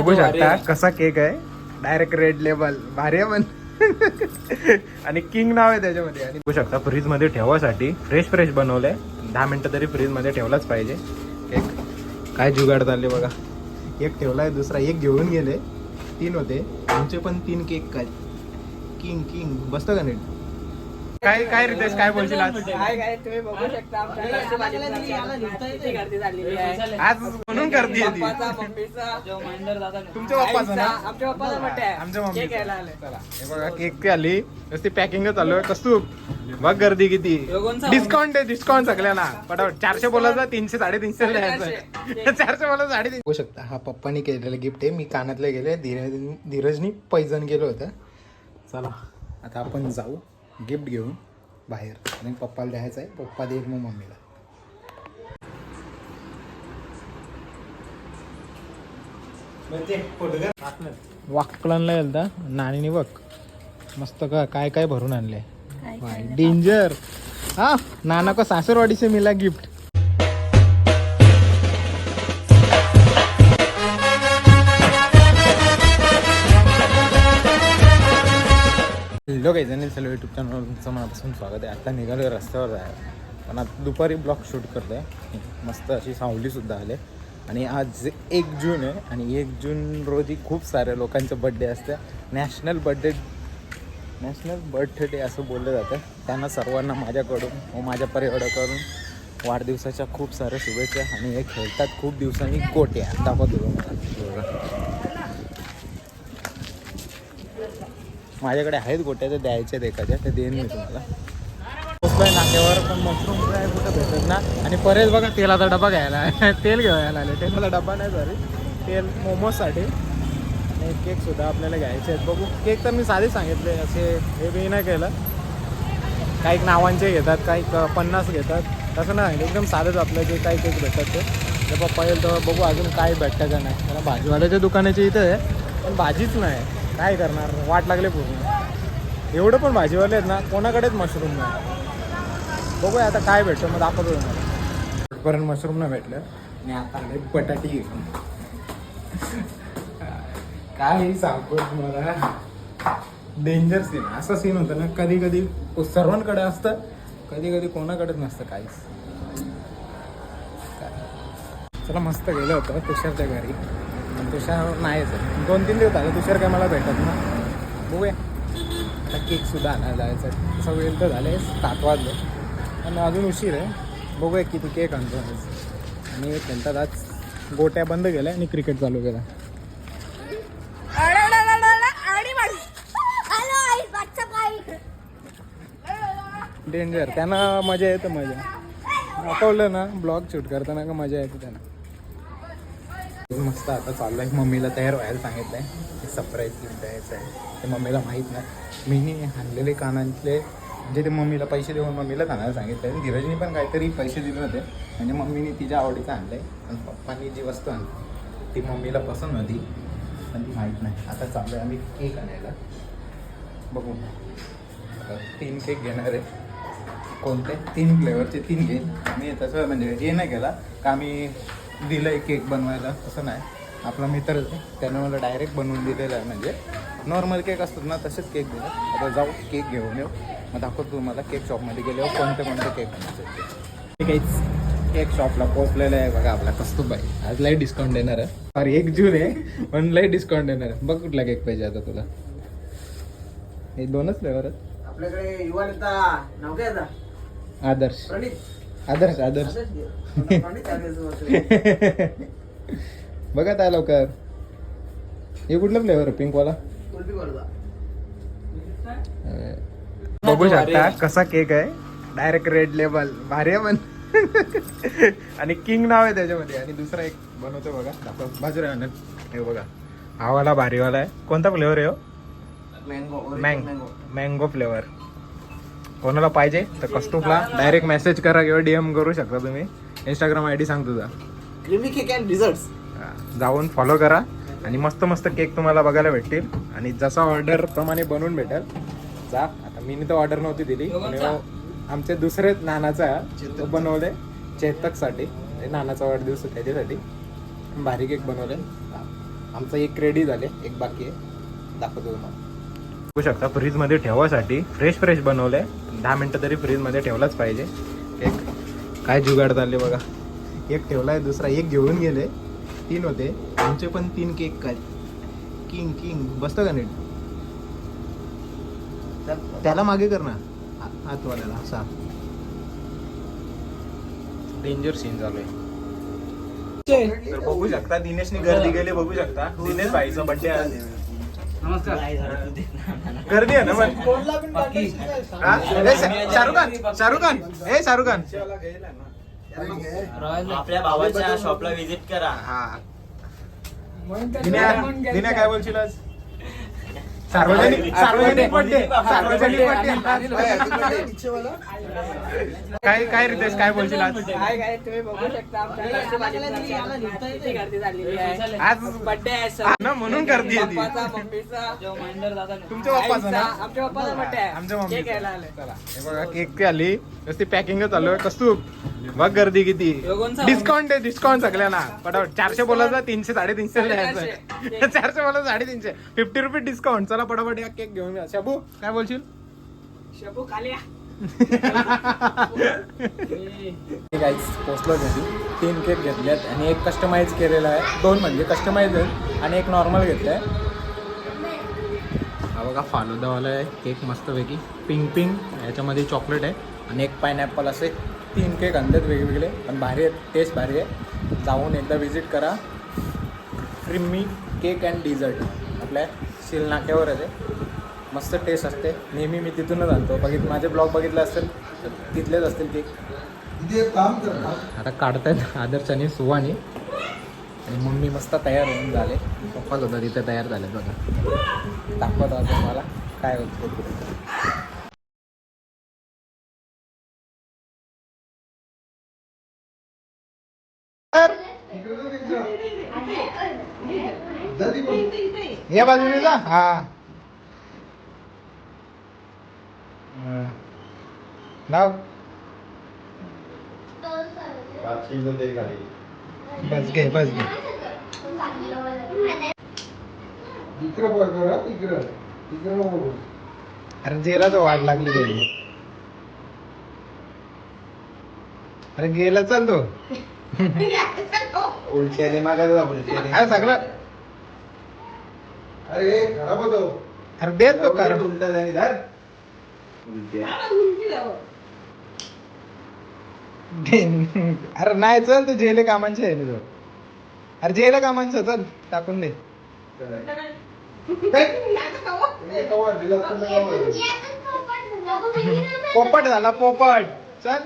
बघू शकता कसा केक आहे. डायरेक्ट रेड लेबल भारी आहे पण. आणि किंग नाव आहे त्याच्यामध्ये. आणि बघू शकता फ्रीजमध्ये ठेवासाठी फ्रेश फ्रेश बनवलंय. दहा मिनिटं तरी फ्रीजमध्ये ठेवलाच पाहिजे. केक काय जुगाड झाले बघा. एक ठेवलाय दुसरा एक घेऊन गेले. तीन होते. आमचे पण तीन केक काय किंग किंग बसतो का नीट? काय काय रितेश काय बोलशील आज? काय काय तुम्ही बघू शकता आमच्या घरची भाजी किती गर्दी झालेली आहे. आज म्हणून करते ती. पप्पाचा मम्मीचा. तुमच्या पप्पाचा ना? आमच्या पप्पाचा बर्थडे आहे. आमच्या मम्मी केक आले हे बघा केक आली. नुसती पॅकिंग चालू आहे कस्तू बघ गर्दी किती. डिस्काउंट आहे डिस्काउंट सगळ्यांना. पटापट. चारशे बोलायचं तीनशे साडेतीनशे द्यायचं चारशे. बोलायचं साडेतीन होऊ शकता हा पप्पानी केलेलं गिफ्ट आहे. मी कानातले गेले धीरज धीरजनी पैजण गेलो होतं. चला आता आपण जाऊ. गिफ्ट घेऊन बाहेर. आणि पप्पाला द्यायचं आहे पप्पा देईल मग मम्मीला. वाकलांना गेलता. नाणीने बघ. मस्त का काय काय भरून आणले डेंजर हा नाना को सासरवाडी से मिला गिफ्ट. हॅलो काही जणी सेलो यूट्यूब चॅनलवर तुमचं मनापासून स्वागत आहे आता निघालो रस्त्यावर आहे पण आता दुपारी ब्लॉग शूट करतो आहे मस्त अशी सावलीसुद्धा आले आणि आज एक जून आहे आणि एक जून रोजी खूप साऱ्या लोकांचं बड्डे असतं. नॅशनल बड्डे नॅशनल बर्थडे असं बोललं जातं. त्यांना सर्वांना माझ्याकडून व माझ्या परिवाराकडून वाढदिवसाच्या खूप साऱ्या शुभेच्छा आणि हे खेळतात खूप दिवसांनी. कोट्या दाखवतो मला माझ्याकडे आहेत गोट्या ते द्यायच्या आहेत एखाद्या ते देईन मी तुम्हाला. पोचलोय नाक्यावर पण मशरूम काय कुठं भेटत ना. आणि परेश बघा तेलाचा डबा घ्यायला. तेल घ्यायला आले. तेलाचा डबा नाही सॉरी तेल मोमोजसाठी. आणि केक सुद्धा आपल्याला घ्यायचे आहेत. बघू केक तर मी साधे सांगितले असे हे बी नाही केलं. काही नावांचे घेतात काही पन्नास घेतात. तसं नाही एकदम साधंच आपलं जे काही केक भेटतात ते. बाबा पहिलं तर बघू अजून काय भेटतं का नाही. कारण भाजीवाल्याच्या दुकानाची इथं आहे पण भाजीच नाही. काय करणार? वाट लागले पूर्ण. एवढं पण भाजीवाले आहेत ना कोणाकडेच मशरूम नाही. बघूया आता काय भेटतं मग दाखवतो तुम्हाला. मशरूम नाही भेटलं. आणि आता आले बटाटी घेऊन. काय सांगतो तुम्हाला. डेंजर सीन असा सीन होतं ना कधी कधी सर्वांकडे असतं कधी कधी कोणाकडेच नसतं काहीच. चला मस्त गेलं होतं तुषारच्या घरी. तुषार नाहीच आहे. दोन तीन दिवस आले तुषार काय मला भेटत ना. बघूया. आता केक सुद्धा आणायला जायचं तसं वेळ तर झाले सात वाजले. पण अजून उशीर आहे. बघूया किती केक आणतो आज. आणि एक आज गोट्या बंद केल्या आणि क्रिकेट चालू केला. डेंजर त्यांना मजा येते मजा. दाखवलं ना ब्लॉग शूट करताना का मजा येते त्यांना. मस्त आता चाललंय मम्मीला तयार व्हायला सांगितलंय. सरप्राईज गिफ्ट द्यायचं आहे ते मम्मीला माहीत नाही. मीनी आणलेले कानातले म्हणजे ते मम्मीला पैसे देऊन मम्मीला आणायला सांगितलं धीरजने धीरजनी पण काहीतरी पैसे दिले होते. म्हणजे मम्मीने तिच्या आवडीचं आणलं आहे आणि पप्पांनी जी वस्तू आणली ती मम्मीला पसंत होती पण ती माहीत नाही. आता चाललोय आम्ही केक आणायला. बघू. तीन केक घेणार आहे. कोणते? तीन फ्लेवरचे तीन घेईन मी तसं म्हणजे हे नाही केला. का आम्ही दिलं आहे केक बनवायला. तसं नाही. आपला मित्र आहे, त्यानं मला डायरेक्ट बनवून दिलेलं आहे. म्हणजे नॉर्मल केक असतात ना तसेच केक दिले. आता जाऊ केक घेऊन येऊ. मग दाखवतो तुम्हाला केक शॉपमध्ये गेल्यावर कोणते कोणते केक बनायचे ते काहीच केक शॉपला पोचलेलं आहे बघा आपला कस्तुबाई आज लई डिस्काउंट देणार आहे. अरे एक जून आहे पण लई डिस्काउंट देणार आहे. बघ कुठला केक पाहिजे आता तुला. हे दोनच फ्लेवर आहेत. आपल्याकडे युवा नेता? आदर्श. आदर्श आदर्श. आहे. बघा त्या लवकर. हे कुठलं फ्लेवर आहे? पिंक वाला. बघू शकता कसा केक आहे. डायरेक्ट रेड लेबल भारी आहे पण. आणि किंग नाव आहे त्याच्यामध्ये. आणि दुसरा एक बनवतो बघा. दाखव. बाजूला आणेल हे बघा. हा वाला भारीवाला आहे. कोणता फ्लेवर आहे हो? मँग मँगो मँगो फ्लेवर कोणाला पाहिजे तर कस्तुपला डायरेक्ट मेसेज करा किंवा डीएम करू शकता तुम्ही. इंस्टाग्राम आय डी सांग तुझा. Creamy cake and desserts. हा, जाऊन फॉलो करा आणि मस्त मस्त केक तुम्हाला बघायला भेटतील. आणि जसा ऑर्डर प्रमाणे बनवून भेटेल जा. आता मी तर ऑर्डर नव्हती दिली. पण ह्यो आमचे दुसरे नानाचा तो बनवले चेतकसाठी. ते नानाचा वाढदिवस त्याच्यासाठी. भारी केक बनवले. आमचं एक रेडी झाले एक बाकी आहे. दाखवतो तुम्हाला. बघू शकता. फ्रीजमध्ये ठेवासाठी फ्रेश फ्रेश बनवलंय. दहा मिनटं तरी फ्रीजमध्ये ठेवलाच पाहिजे. एक काय जुगाड चालले बघा. एक ठेवलाय दुसरा एक घेऊन गेले. तीन होते. आमचे पण तीन केक काय किंग किंग बसतं का नीट? त्याला मागे कर ना. आतवाल्याला असा. डेंजर सीन चालू आहे. तर बघू शकता दिनेशने गर्दी गेली बघू शकता. दिनेश भाईचा बर्थडे गर्दी आहे ना मग. हा? शाहरुख खान शाहरुख खान. ए शाहरुख खान. आपल्या भावाच्या शॉपला व्हिजिट करा. हा. दिन्या दिन्या काय बोलशील आज? सार्वजनिक सार्वजनिक बर्थडे सार्वजनिक बर्थडे काय काय रितेश काय बोलशील आज? काय काय तुम्ही बघू शकता. आज बर्थडे आहे ना, म्हणून तुमच्या पप्पाचा ना? आमच्या पप्पाचा बर्थडे आहे. आमच्या केक मम्मी घ्यायला आले चला हे बघा केक ती आली. नुसती पॅकिंग चालू आहे कस्तू बघ गर्दी किती. डिस्काउंट आहे डिस्काउंट सगळ्यांना. पटापट. चारशे बोलायचं तीनशे साडेतीनशे द्यायचं चारशे बोला साडेतीनशे. फिफ्टी रुपये डिस्काउंट चला पटापट या केक घेऊन या. शाबू काय बोलशील? शबू खाली या. गाईज पोचलो घरी. तीन केक घेतलेत आणि एक कस्टमाइज केलेला आहे. दोन म्हणजे कस्टमाइज आहेत आणि एक नॉर्मल घेतलं आहे हा बघा फालुदावाला आहे. केक मस्तपैकी. पिंक पिंक याच्यामध्ये चॉकलेट आहे. आणि एक पायनॅपल असे. तीन केक आणलेत वेगवेगळे पण भारी आहेत टेस्ट भारी आहे. जाऊन एकदा विजिट करा. क्रिमी केक अँड डिझर्ट आपल्या शिल नाक्यावरच आहे मस्त टेस्ट असते. नेहमी मी तिथूनच आणतो. बघित माझे ब्लॉग बघितले असतील तर तिथलेच असतील केक आता काढतायत आदर्श आणि सुवानी आणि मम्मी मस्त तयार होऊन झाले. पप्पाच होता तिथे तयार झाले बघा. दाखवत आता मला काय होतं. या बाजूने जा. हा. हा. लाव. बस घे बस घे. अरे जेला तो वाट लागली त्याची अरे गेला चाल तो. अरे सगळं. अरे खराब होतो. अरे देत तो कर उलटा झाली धर. अरे नाही चल तू जेले कामांचे आहे तो अरे जेले कामांचं चल टाकून दे. पोपट झाला पोपट. चल.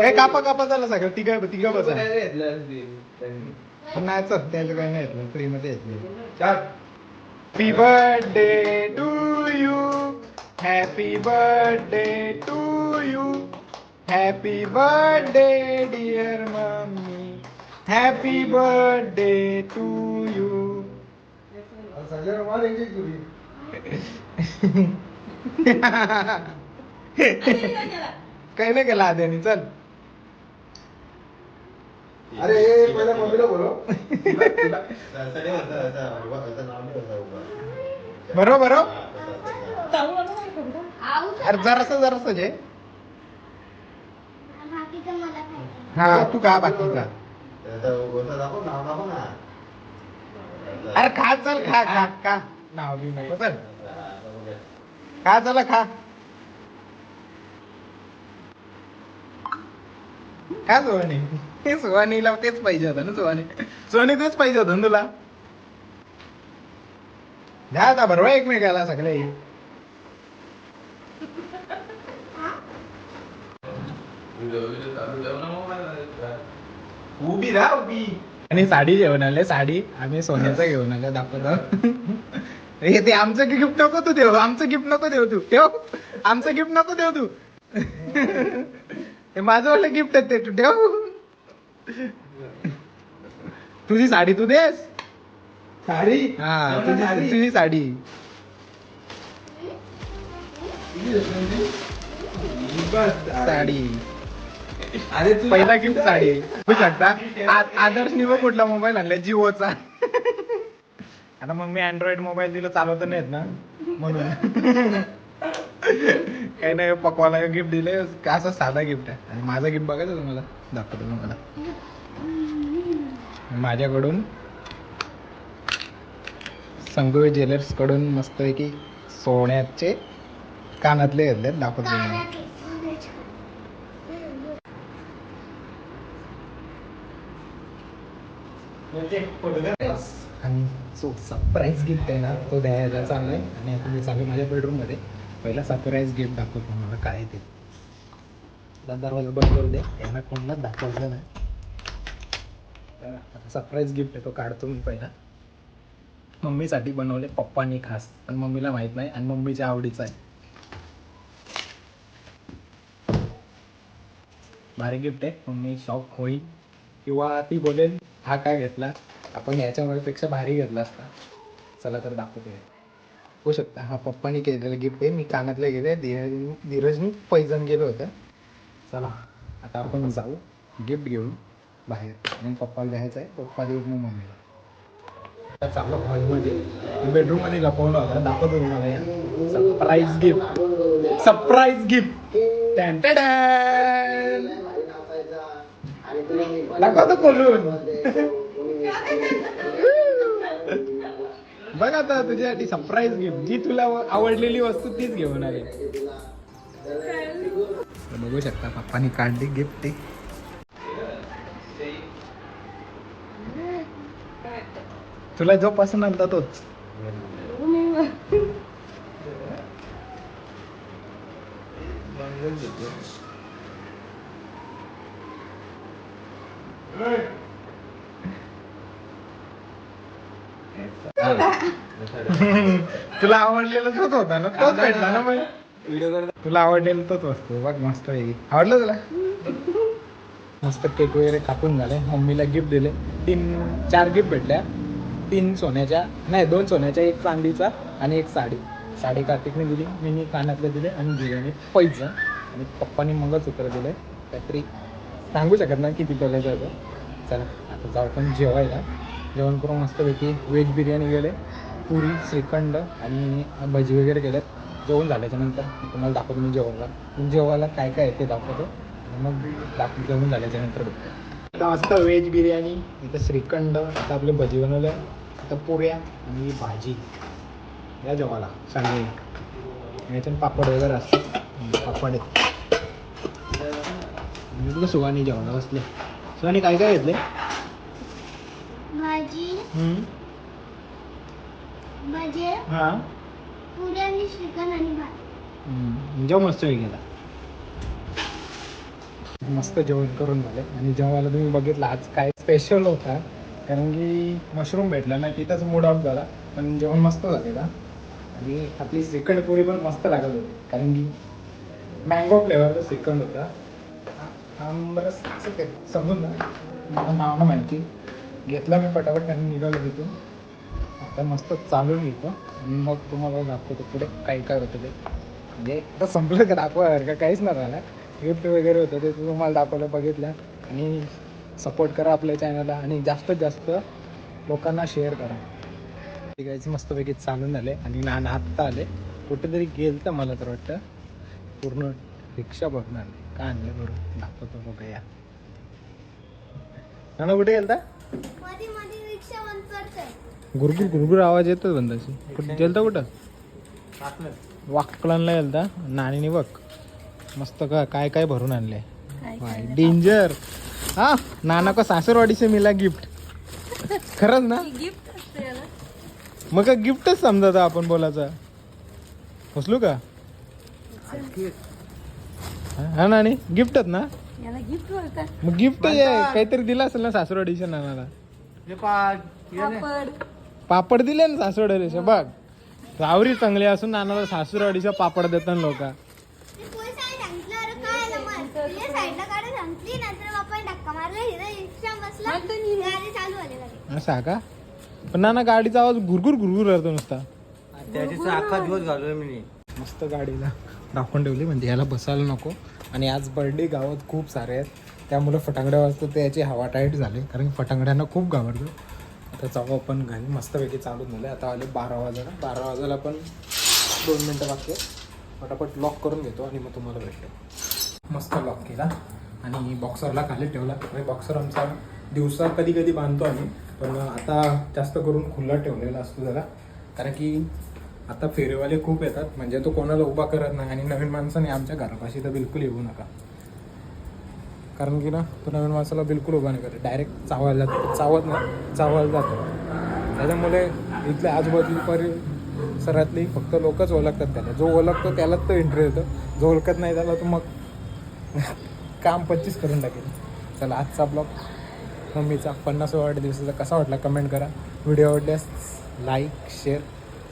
हे कापा कापा झाला सगळं. तिघ तिघ बस. नाही चल त्याचं काही नाही येतलं फ्री मध्ये येतलं happy birthday to you happy birthday to you happy birthday dear mummy happy birthday to you एक एक काही नाही केलं आद्यानी चल. अरे हे पहिल्या मम्मीला बोलव. बरो बरो. अरे जरास जरास जे हा तू का बाकीचा अरे खा चल खा खा खा. नाव बी नको चल. खा चला खा. का सोहानी हे सोहानीला तेच पाहिजे होतं ना सुहानी. सुहानी तेच पाहिजे होतं ना तुला? द्या आता बरोबर एकमेकाला सगळे. उभी राहा उभी. आणि साडी जेवण आले साडी. आम्ही सोन्याचं घेऊन आले दाखवतो. हे ते आमचं गिफ्ट नको तू देऊ आमचं गिफ्ट नको देऊ तू. ठेव. आमचं गिफ्ट नको देऊ तू. हे माझं वाटलं गिफ्ट आहे ते तू ठेव. तुझी साडी तू देस? साडी? हा तुझी तुझी साडी. साडी. पहिला गिफ्ट साडी. बघू शकता. आ- आदर्शनी बघ कुठला मोबाईल आणला जिओचा. आता मग मी अँड्रॉइड मोबाईल दिला चालवता नाहीत ना म्हणून. काही नाही पकवाला गिफ्ट दिले. असं साधा गिफ्ट आहे? आणि माझा गिफ्ट बघायचं तुम्हाला? दाखवतो तुम्हाला. माझ्याकडून संगवे ज्वेलर्सकडून मस्तपैकी सोन्याचे कानातले घेतले दाखवतो तुम्हाला. आणि जो सरप्राईज गिफ्ट आहे ना तो द्यायला आहे आणि आता मी चालू माझ्या बेडरूममध्ये. पहिला सरप्राईज गिफ्ट दाखवतो मला काय ते. दरवाजा बंद करू दे यांना कोणालाच दाखवायचं नाही. तर आता सरप्राईज गिफ्ट आहे तो काढतो मी पहिला. मम्मीसाठी बनवले पप्पांनी खास पण मम्मीला माहीत नाही आणि मम्मीच्या आवडीचं आहे. भारी गिफ्ट आहे मम्मी शॉक होईल. किंवा ती बोलेल हा काय घेतला? आपण याच्यामुळे पेक्षा भारी घेतला असता. चला तर दाखवते होऊ शकता. हा पप्पानी केलेलं गिफ्ट आहे. मी कानातले गेले धीरज धीरजनी पैजण गेलं होतं. चला आता आपण जाऊ. गिफ्ट घेऊन बाहेर. मग पप्पाला द्यायचं आहे. पप्पा देऊ मग मम्मीला. आता चाललो हॉलमध्ये. बेडरूममध्ये लपवलं होतं दाखवतो तुम्हाला सरप्राईज गिफ्ट सरप्राईज गिफ्ट दाखवतो बोलून बघ आता तुझ्यासाठी सरप्राईज गिफ्ट जी तुला आवडलेली वस्तू तीच घेऊन आली. बघू शकता पप्पानी काढली गिफ्ट ते. तुला जो पसंत आलता तोच. तुला आवडलेला तोच होता ना तोच भेटला ना मग. तुला आवडलेला तोच वस्तू बघ मस्त वेगळी आवडलं तुला? मस्त केक वगैरे कापून झाले. मम्मीला गिफ्ट दिले. तीन चार गिफ्ट भेटल्या. तीन सोन्याच्या नाही दोन सोन्याच्या एक चांदीचा आणि एक साडी. साडी कार्तिकने दिली मी कानातले दिले आणि दिल्याने पैसे आणि पप्पानी मंगळसूत्र दिले. काहीतरी सांगू शकत नाही किती तोल्याचं होतं चला आता जाऊ पण जेवायला. जेवण करून मस्तपैकी व्हेज बिर्याणी केले पुरी श्रीखंड आणि भजी वगैरे केल्यात जेवण झाल्याच्यानंतर तुम्हाला दाखवतो मी जेवायला. जेवायला काय काय आहे ते दाखवतो. मग दाखव जेवण झाल्याच्यानंतर भेटतो आता मस्त व्हेज बिर्याणी इथं श्रीखंड आता आपले भजी बनवलं आता पुऱ्या आणि भाजी. या जेवायला चांगली याच्यात पापड वगैरे असतात पापड आहेत. सुहानी जेवायला बसले. सुहानी काय काय घेतले? भाजी हम्म, भाजी हा. पुरी आणि श्रीखंड आणि भात. हम्म, जेव मस्त वेळ गेला मस्त जेवण करून झाले. आणि जेवायला तुम्ही बघितलं आज काय स्पेशल होता. कारण की मशरूम भेटला नाही तिथंच मूड ऑफ झाला. पण जेवण मस्त झालेला आणि आपली श्रीखंड पुरी पण मस्त लागत होती. कारण की मँगो फ्लेवरचा श्रीखंड होता. आमरस असं ते समजून ना मला नाव ना माहिती. घेतला मी पटापट आणि निघालो तिथून. आता मस्त चालून घेतो आणि मग तुम्हाला दाखवतो पुढे काय काय होतं ते. म्हणजे आता संपलं का दाखवासारखं काहीच नाही झालं गिफ्ट वगैरे होतं ते तुम्हाला दाखवलं बघितलं. आणि सपोर्ट करा आपल्या चॅनलला आणि जास्तीत जास्त लोकांना शेअर करा. ठीक आहे मस्तपैकी चालून झाले. आणि लहान आत्ता आले. कुठेतरी गेल तर मला तर वाटतं पूर्ण रिक्षा बघणार आले. का आणलं बरोबर दाखवतो बघा या नाना कुठे गेलता? मध्ये मध्ये रिक्षा बंद करते गुरगुर गुरगुर आवाज येतो बंदाशी. कुठे गेलता कुठं? वाकलांना गेलता? नाणीने बघ. मस्त का काय काय भरून आणले डेंजर हा नाना को सासरवाडी से मिला गिफ्ट खरंच ना? गिफ्ट असते याला. मग गिफ्टच समजा आपण बोलायचा. हसलू का? हा नाणी गिफ्टच ना? याला गिफ्ट बोलतात मग गिफ्ट काहीतरी दिलं असेल ना सासरवाडीच्या नानाला पापड. पापड दिले ना सासरवाडीच्या बघ. रावरी चांगली असून नानाला सासरवाडीच्या पापड देतात लोक. ते कोणी साईड सांगितलं अरे काय आलं मग? तिने साईडला काढून सांगितली नंतर बाप्पाने धक्का मारला हिरा रिक्षा बसला. गाडी चालू आली लगेच असं का? पण नाना गाडीचा आवाज घुरघुर घुरघुर करतो नुसता. त्याची अख्खा दिवस घालवला मी. मस्त गाडीला दाखवून ठेवली म्हणजे याला बसायला नको. आणि आज बर्थडे गावात खूप सारे आहेत. त्यामुळे फटांगड्या वाजतो त्याची हवा टाईट झाली. कारण फटांगड्यांना खूप गावडतो आता जाऊ आपण घरी. मस्तपैकी चालू झालं आता आले बारा वाजायला. बारा वाजायला पण दोन मिनटं बाकी पटापट फटाफट लॉक करून घेतो आणि मग तुम्हाला भेटतो. मस्त लॉक केला. आणि बॉक्सरला खाली ठेवला. आणि बॉक्सर आमचा दिवसा कधी कधी बांधतो आम्ही. पण आता जास्त करून खुल्ला ठेवलेला असतो जरा. कारण की आता फेरीवाले खूप येतात म्हणजे तो कोणाला उभा करत नाही आणि नवीन माणसाने आमच्या घरापाशी तर बिलकुल येऊ नका. कारण की ना तो नवीन माणसाला बिलकुल उभा नाही करत. डायरेक्ट चावायला जातो. चावत नाही चावायला जातो. त्याच्यामुळे इथल्या आजूबाजू परिसरातली फक्त लोकच ओळखतात त्याला. जो ओळखतो त्यालाच तो एंट्री येतो जो ओळखत नाही त्याला तो मग काम पच्चीस करून टाकेल. चला आजचा ब्लॉग मम्मीचा पन्नास वाढदिवसाचा कसा वाटला? कमेंट करा. व्हिडिओ आवडल्यास लाईक शेअर